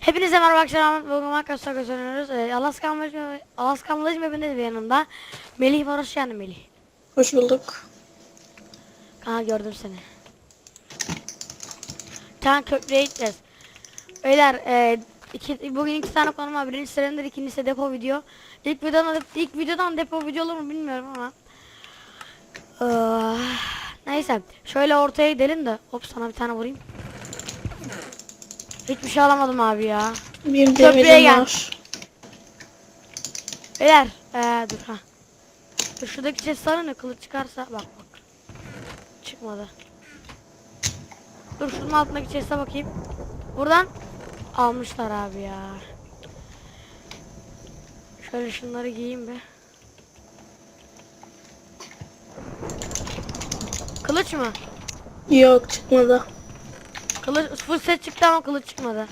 Hepinize merhaba akşam. Bugün arkadaşlar gösteriyoruz. Ee, Alaska Alaska Mılıç mapinde bir yanımda. Melih var hoş geldin Melih. Hoş bulduk. Aha gördüm seni. Tamam köprüye gideceğiz. Beyler e, iki, bugün iki tane konum var. Birincisi render, ikincisi depo video. İlk videodan, ilk videodan depo video olur mu bilmiyorum ama. Ee, neyse. Şöyle ortaya gidelim de. Hop sana bir tane vurayım. Hiçbir şey alamadım abi ya. Bir Köprüye gel. var. Beyler ee, dur ha. Dur şuradaki chest'lara ne kılıç çıkarsa bak bak. Çıkmadı. Dur şunun altındaki chest'e bakayım. Buradan almışlar abi ya. Şöyle şunları giyeyim be. Kılıç mı? Yok çıkmadı. Kılıç full set çıktı ama kılıç çıkmadı.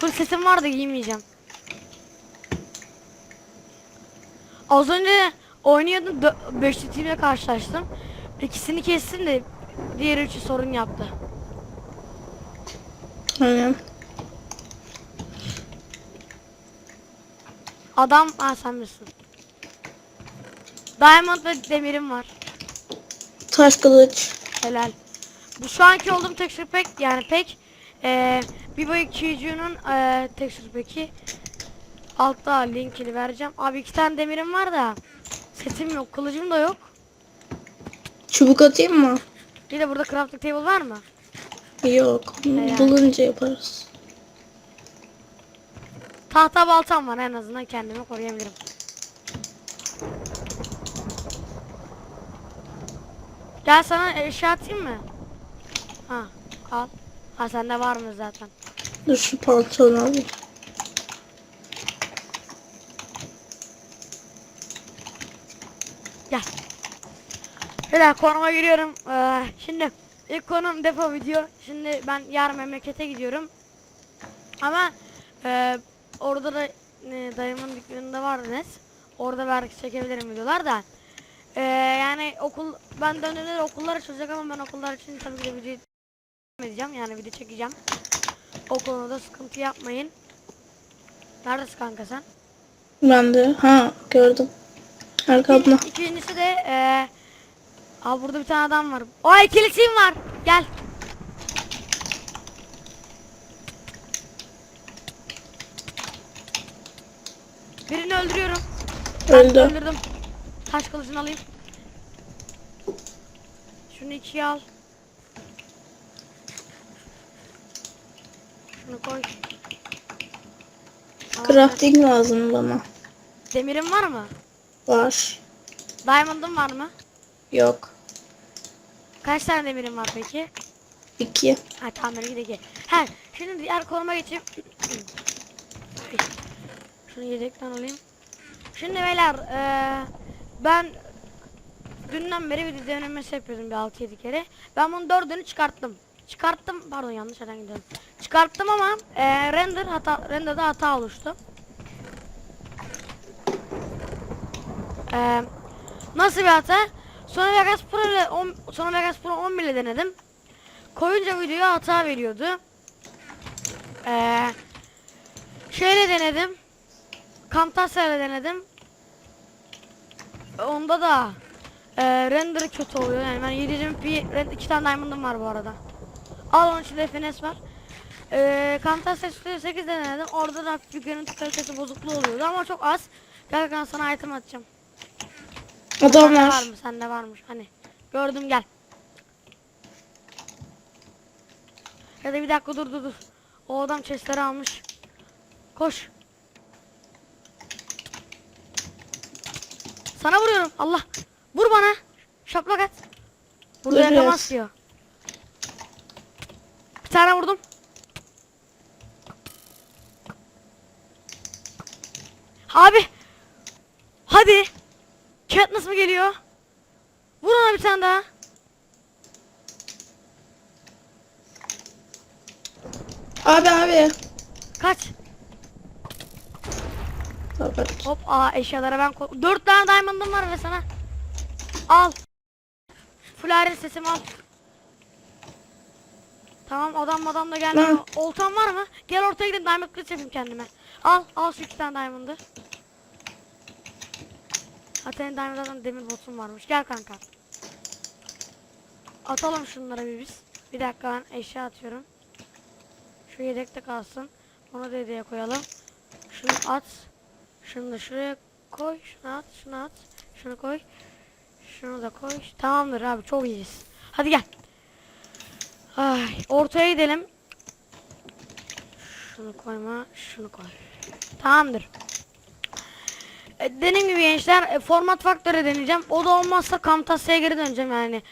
Full sesim vardı giymeyeceğim. Az önce oynuyordum 5'li team'le karşılaştım. İkisini kestim de diğer üçü sorun yaptı. Aynen. Adam ha sen misin? Diamond ve demirim var. Taş kılıç. Helal. Bu şu anki olduğum texture pack yani pek bir boy Kiju'nun eee texture pack'i altta linkini vereceğim. Abi iki tane demirim var da setim yok, kılıcım da yok. Çubuk atayım mı? Bir de burada crafting table var mı? Yok. yani. Bulunca yaparız. Tahta baltam var en azından kendimi koruyabilirim. Gel sana eşya atayım mı? Ha al. Ha sende var mı zaten? Dur şu pantolon alayım. Gel. Beyler konuma giriyorum. Ee, şimdi ilk konum depo video. Şimdi ben yarın memlekete gidiyorum. Ama e, orada da e, dayımın dükkanında var net. Orada belki çekebilirim videolar da. E, yani okul ben döndüğümde okullar açılacak ama ben okullar için tabii ki de video edeceğim. Yani video çekeceğim. O konuda sıkıntı yapmayın. Neredesin kanka sen? Ben de. Ha gördüm. Arkamda. İkinci- İkincisi de eee Aa burada bir tane adam var. O ikili team var. Gel. Birini öldürüyorum. Öldü. Öldürdüm. Taş kılıcını alayım. Şunu ikiye al. Şunu koy. Aa, Crafting lazım bana. Demirin var mı? Var. Diamond'ın var mı? Yok. Kaç tane demirin var peki? İki. Ha tamam ben gidelim. Ha şimdi diğer konuma geçeyim. Şunu yedekten alayım. Şimdi beyler eee, ben dünden beri bir denemesi yapıyordum bir 6-7 kere. Ben bunun dördünü çıkarttım. Çıkarttım pardon yanlış yerden gidiyorum. Çıkarttım ama eee, render hata renderda hata oluştu. Eee, nasıl bir hata? Sony Vegas Pro ile on- Sony Vegas Pro 11 ile denedim. Koyunca videoya hata veriyordu. Ee, şöyle denedim. Camtasia ile denedim. Onda da e, render kötü oluyor. Yani ben 720p render, iki tane diamond'ım var bu arada. Al onun içinde FNS var. Ee, Camtasia Studio 8 denedim. Orada da görüntü kalitesi bozukluğu oluyordu ama çok az. Gel ben sana item atacağım. Adam var var. mı? Sende varmış. Hani gördüm gel. Ya da bir dakika dur dur dur. O adam chestleri almış. Koş. Sana vuruyorum. Allah. Vur bana. Şaplak at. Burada yakamaz diyor. Bir tane vurdum. Abi. Hadi. Katniss mı geliyor? Vur ona bir tane daha. Abi abi. Kaç. Evet. Hop aa eşyalara ben koy. Dört tane diamond'ım var ve sana. Al. Full iron sesimi al. Tamam adam adam da gelmiyor. Oltan var mı? Gel ortaya gidelim diamond kılıç yapayım kendime. Al al şu iki tane diamond'ı. Zaten diamond'dan demir botum varmış. Gel kanka. Atalım şunlara bir biz. Bir dakika ben eşya atıyorum. Şu yedekte kalsın. Onu da hediye koyalım. Şunu at. Şunu da şuraya koy. Şunu at. Şunu at. Şunu koy. Şunu da koy. Tamamdır abi çok iyiyiz. Hadi gel. Ay, ortaya gidelim. Şunu koyma, şunu koy. Tamamdır. E, dediğim gibi gençler e, format faktöre deneyeceğim. O da olmazsa Camtasia'ya geri döneceğim yani.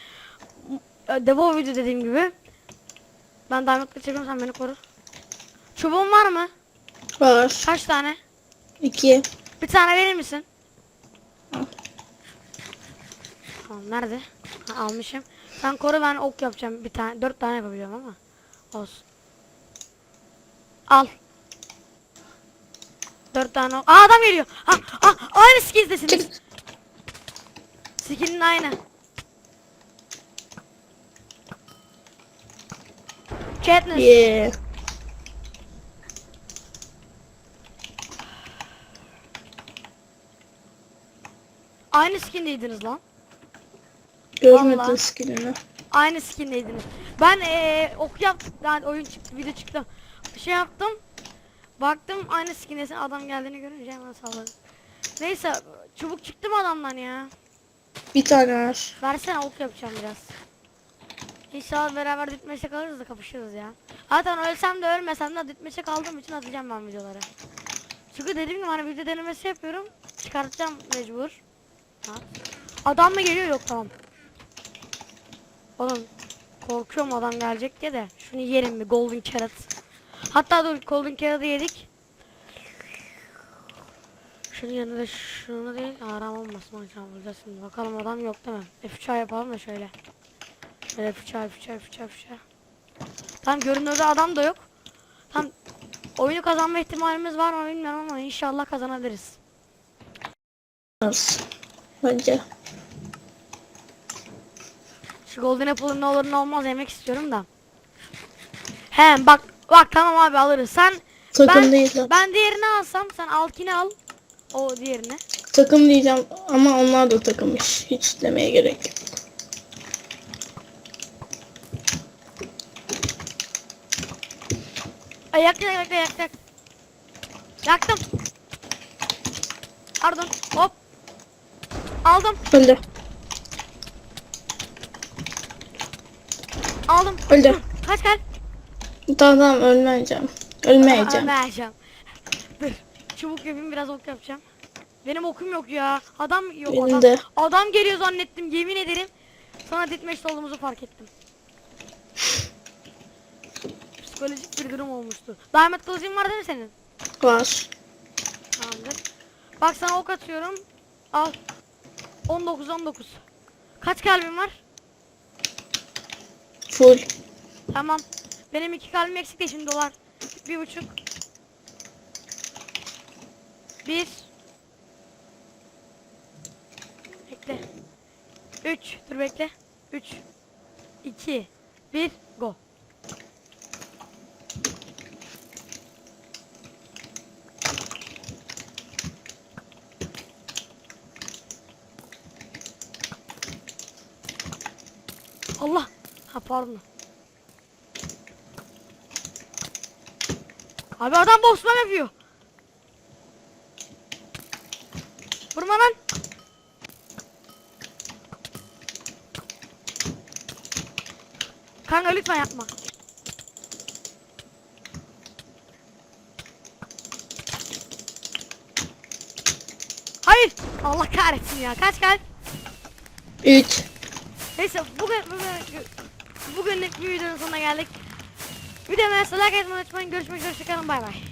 E, Devo video dediğim gibi. Ben diamond kılıç çekiyorum sen beni koru. Çubuğun var mı? Var. Kaç tane? İki. Bir tane verir misin? Tamam nerede? Ha, almışım. Sen koru ben ok yapacağım bir tane. Dört tane yapabiliyorum ama. Olsun. Al. Dört tane. Aa adam geliyor. Ha, ha, aynı skizdesiniz. Çık. Skinin aynı. Katniss. Yeah. Aynı skindeydiniz lan. Görmedin Vallahi. skillini. Aynı skindeydiniz. Ben eee ok yaptım. Yani oyun çıktı, video çıktı. Şey yaptım. Baktım aynı skindesin adam geldiğini görünce hemen salladım. Neyse çubuk çıktı mı adamdan ya? Bir tane var. Versene ok yapacağım biraz. İnşallah beraber ditmeşe kalırız da kapışırız ya. Zaten ölsem de ölmesem de ditmeşe kaldığım için atacağım ben videoları. Çünkü dediğim gibi hani video denemesi yapıyorum. Çıkartacağım mecbur. Ha. Adam mı geliyor yok tamam. Oğlum korkuyorum adam gelecek diye de. Şunu yerim bir golden carrot. Hatta dur golden carrot'ı yedik. Şunun yanında da şunu değil aram olmasın hocam şimdi bakalım adam yok değil mi? F3 yapalım da şöyle. Şöyle F3 F3 F3 F3 Tam görünürde adam da yok. Tam oyunu kazanma ihtimalimiz var mı bilmiyorum ama inşallah kazanabiliriz. Az. Bence. Şu golden apple'ın ne olur ne olmaz yemek istiyorum da. He bak bak tamam abi alırız. Sen Takım ben, değil ben diğerini alsam sen altkini al. O diğerini. Takım diyeceğim ama onlar da takılmış. Hiç demeye gerek yok. Ay yak yak yak yak yak. Yaktım. Pardon. Hop. Aldım. Öldü. Aldım. Öldü. Kaç kaç. Tamam tamam ölmeyeceğim. Ölmeyeceğim. Ölmeyeceğim. Dur. Çubuk yapayım biraz ok yapacağım. Benim okum yok ya. Adam yok Benim adam. de. Adam geliyor zannettim yemin ederim. Sonra ditmeşte olduğumuzu fark ettim. Psikolojik bir durum olmuştu. Diamond kılıcın var değil mi senin? Var. Tamamdır. Bak sana ok atıyorum. Al. 19 19. Kaç kalbin var? Full. Tamam. Benim iki kalbim eksik de şimdi dolar. Bir buçuk. Bir. Bekle. Üç. Dur bekle. Üç. İki. Bir. Go. Allah. Ha pardon. Abi adam bossman yapıyor. Vurma lan. Kanka lütfen yapma. Hayır. Allah kahretsin ya. Kaç kaç. 3. Neyse bugün bugün bugünlük bir videonun sonuna geldik. Videomu like etmeyi unutmayın. Görüşmek üzere. Hoşçakalın. Bay bay.